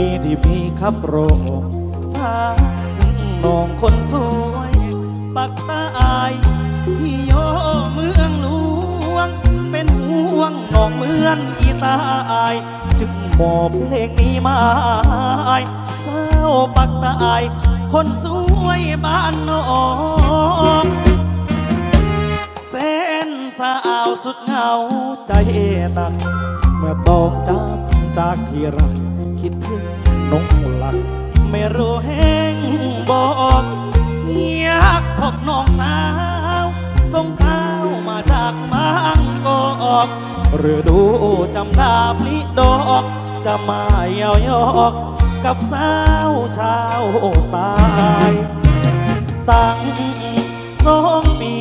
ดีที่พี่ขับโรงฝาถึงนองคนสวย ปักตาอายพี่โยเมืองหลวง เป็นห่วงนองเมือนอีตาอาย จึงมอบเพลงนี้มาให้เศร้าปักตาอาย คนสวยบ้านนองแสนสาวสุดเหงาใจหนักเมื่อต้องจับจากที่รัก คิดถึงน้องหลัก ไม่รู้แห้งบอกอยากพบน้องสาวส่งข้าวมาจากบางกอกหรือดูจำดาบลิดอกจะมาเยาวยอกกับสาวชาวตายตั้งสองปี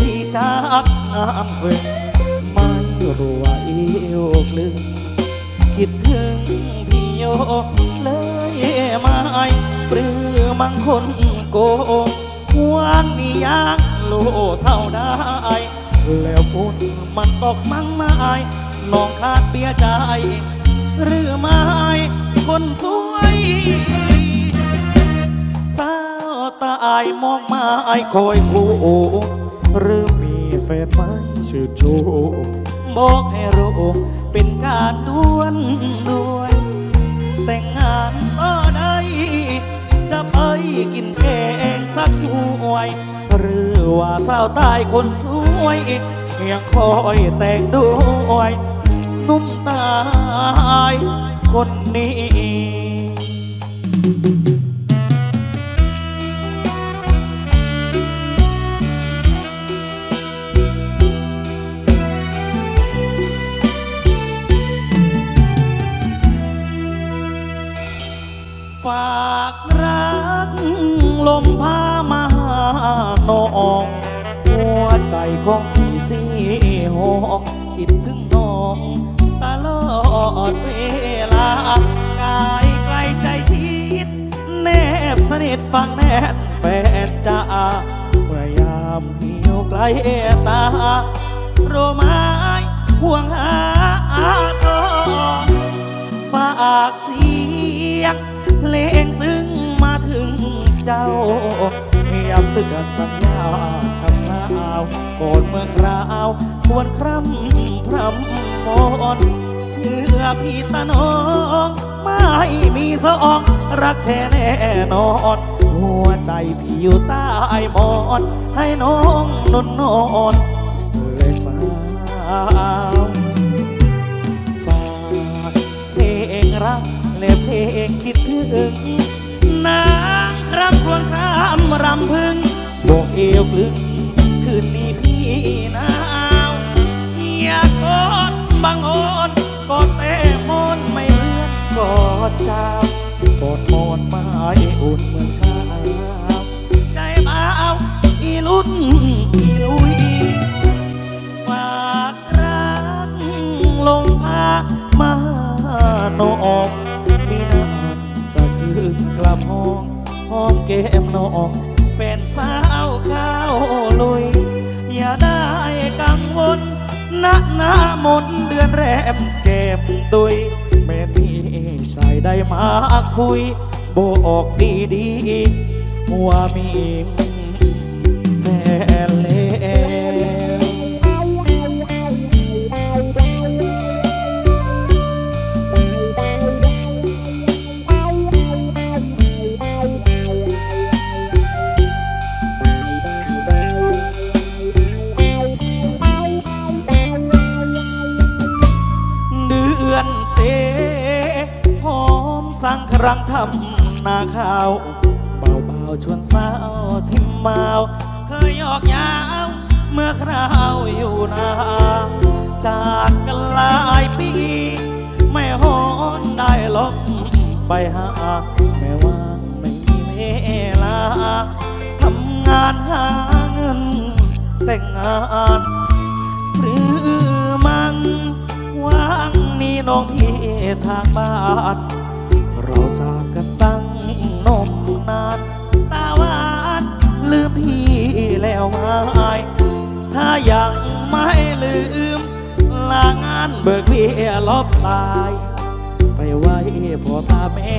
ที่จากงามสึกไม่รู้ว่าเอียวกลึงคิดถึง พี่โยเลยไม่ปรือมังคนโกหวางนี่ยากโลเท่าได้ แล้วพุ่นมันตกมั่งไม้น้องขาดเบียใจหรือไม่คนสวยสาวตาอายมองมาไอคอยคู่หรือมีแฟนไหมชื่อโชบอกให้รู้เป็นการด้วนด้วย สาวตายคนสวยยังคอยแต่งด้วยนุ่มตายคนนี้ ใจของพี่สีหองคิดถึงน้องตลอดเวลากายไกลใจชิดแนบสนิทฟังแน่นแฟนจ้าเมื่อยามเหี่ยวไกลตาโรไม้ห่วงหาอาทองฝากเสียงเพลงซึ่งมาถึงเจ้า้ำเตือนสัญญากับสาวก่อนเมื่อคราวควรคร่ำพรำมอนเชื่อพี่ตาน้อง ไม่มีสองรักแท้แน่นอน หัวใจพี่อยู่ใต้หมอน ให้น้องนอนนอนเลยสาวฝากเพลงรักและเพลงคิดถึงนา รำครวญครามรำพึงโบกเอวกลึกคืนนี้พี่หนาวอยากกอดบางโอนกอดแต่มอนไม่เลือนกอดเจ้ากอดมอนไม้อุ่นเหมือน องเกมน้องแฟนสาวข้าวลุย อย่าได้กังวลณหน้ามนเดือนแรมเก็บตุยแม่พี่ชายได้มาคุย บอกดีดีว่ามีแฟนแล้ว อนเสหอมสังครังทำนาข้าว เบาๆชวนสาวทิมเมาเคยหยอกยาว เมื่อคราวอยู่นาจากกันหลายปี ไม่หอนได้หรอกไปหาแม้ว่างไม่มีเวลาทำงานหาเงินแต่งงาน น้องพี่ทางบ้านเราจากกันตั้งนมนาน ตาหวานลืมพี่แล้วไหมถ้ายังไม่ลืม ลางานเบิกเบี้ยลบตาย ไปไว้พ่อตาแม่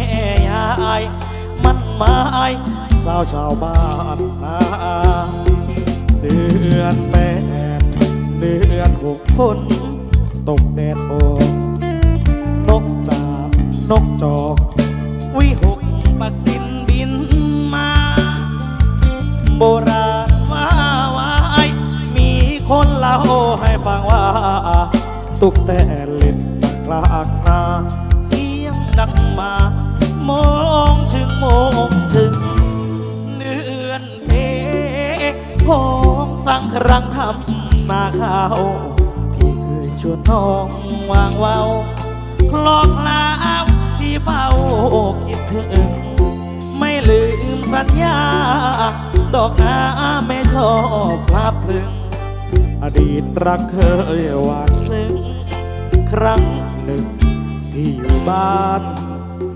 ยายมันหมายสาวชาวบ้านนาเดือนแปดเดือนหกฝนตกแดดออ นกจาบนกจอก วิหกปักสินบินมา โบราณว่าไว้มีคนเล่าให้ฟังว่า ตุกแต่เล่นกลางนาเสียงดังมามองถึงมองถึงเดือนเสพองสังครังทำนาข้าวพี่เคยชวนน้องวางเว้า คลอกลาวพี่เฝ้าคิดถึง ไม่ลืมสัญญา ดอกนาไม่ชอบพลับพลึง อดีตรักเคยหวานซึ้ง ครั้งหนึ่งที่อยู่บ้าน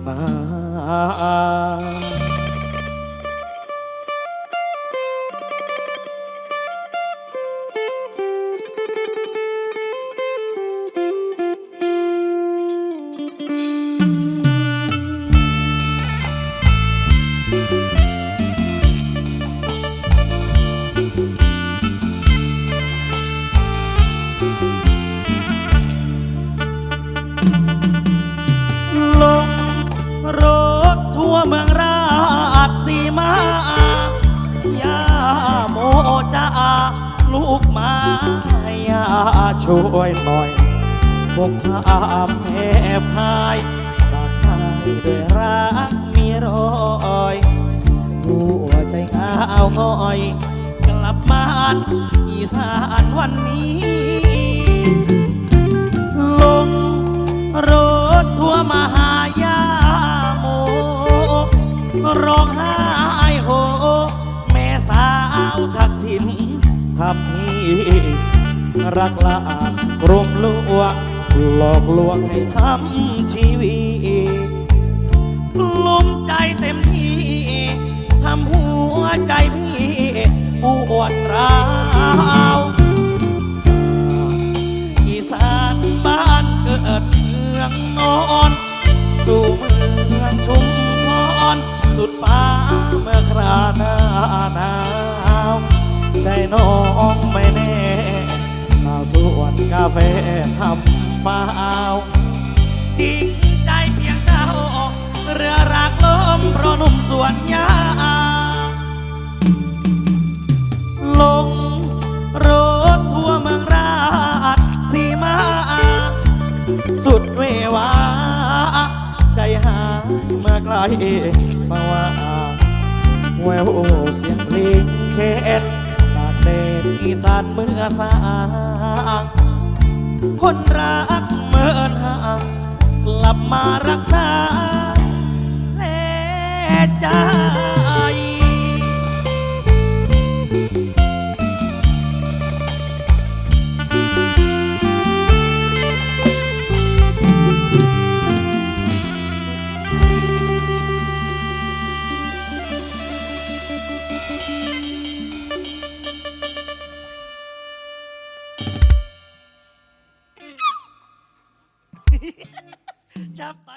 นา ลูกมาอย่าช่วยหน่อยพวกความแพ้พายจากไปด้วยรักมีรอยหัวใจเหงาง่อยกลับบ้านอีสานวันนี้ รักลานกรมลวงหลอกลวงให้ช้ำชีวิตกลุ้มใจเต็มที่ทำหัวใจพี่ปวดร้าวอีสานบ้านเกิดเมืองนอนสู่เมืองชุมพรสุดฟ้าเมื่อคราหน้าหนาว ใจน้องไม่แน่ สาวสวนกาแฟทำฟ้าวจริงใจเพียงเจ้า เรือรักลมเพราะหนุ่มสวนยาลงรถทั่วเมืองราชสีมา สุดเววา ใจหายเมื่อไกลสว่างแววเสียงเพลงแคนจากแดนอี สานเมื่อสางคนรักเมื่อนห่างกลับมารักษาแผลใจ จับไต